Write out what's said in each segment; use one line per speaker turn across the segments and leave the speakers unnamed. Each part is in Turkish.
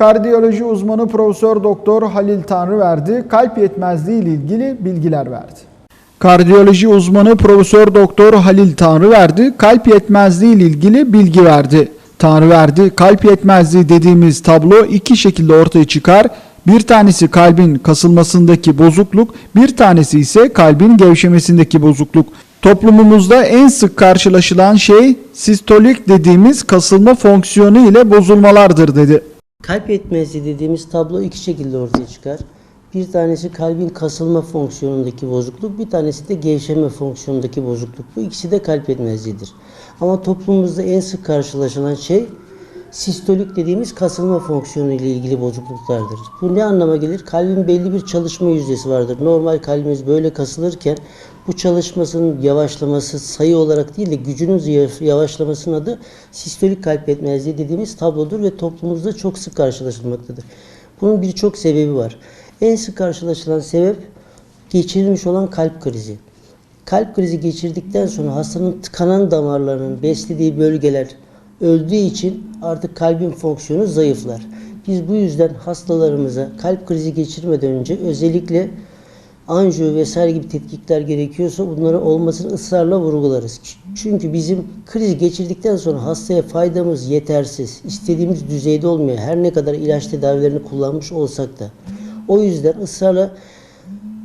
Kardiyoloji uzmanı Profesör Doktor Halil Tanrıverdi kalp yetmezliği ile ilgili bilgiler verdi. Kardiyoloji uzmanı Profesör Doktor Halil Tanrıverdi kalp yetmezliği ile ilgili bilgi verdi. Tanrıverdi kalp yetmezliği dediğimiz tablo iki şekilde ortaya çıkar. Bir tanesi kalbin kasılmasındaki bozukluk, bir tanesi ise kalbin gevşemesindeki bozukluk. Toplumumuzda en sık karşılaşılan şey sistolik dediğimiz kasılma fonksiyonu ile bozulmalardır dedi.
Kalp yetmezliği dediğimiz tablo iki şekilde ortaya çıkar. Bir tanesi kalbin kasılma fonksiyonundaki bozukluk, bir tanesi de gevşeme fonksiyonundaki bozukluk. Bu ikisi de kalp yetmezliğidir. Ama toplumumuzda en sık karşılaşılan şey sistolik dediğimiz kasılma fonksiyonu ile ilgili bozukluklardır. Bu ne anlama gelir? Kalbin belli bir çalışma yüzdesi vardır. Normal kalbimiz böyle kasılırken bu çalışmasının yavaşlaması sayı olarak değil de gücünün yavaşlamasının adı sistolik kalp yetmezliği dediğimiz tablodur ve toplumumuzda çok sık karşılaşılmaktadır. Bunun birçok sebebi var. En sık karşılaşılan sebep geçirilmiş olan kalp krizi. Kalp krizi geçirdikten sonra hastanın tıkanan damarlarının beslediği bölgeler öldüğü için artık kalbin fonksiyonu zayıflar. Biz bu yüzden hastalarımıza kalp krizi geçirmeden önce özellikle anjiyo vesaire gibi tetkikler gerekiyorsa bunların olmasını ısrarla vurgularız. Çünkü bizim kriz geçirdikten sonra hastaya faydamız yetersiz, istediğimiz düzeyde olmuyor. Her ne kadar ilaç tedavilerini kullanmış olsak da. O yüzden ısrarla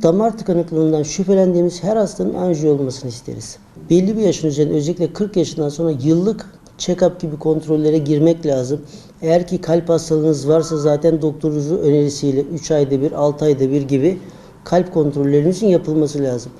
damar tıkanıklığından şüphelendiğimiz her hastanın anjiyo olmasını isteriz. Belli bir yaşın üzerinde özellikle 40 yaşından sonra yıllık check-up gibi kontrollere girmek lazım. Eğer ki kalp hastalığınız varsa zaten doktorunuzun önerisiyle 3 ayda bir, 6 ayda bir gibi kalp kontrollerinizin yapılması lazım.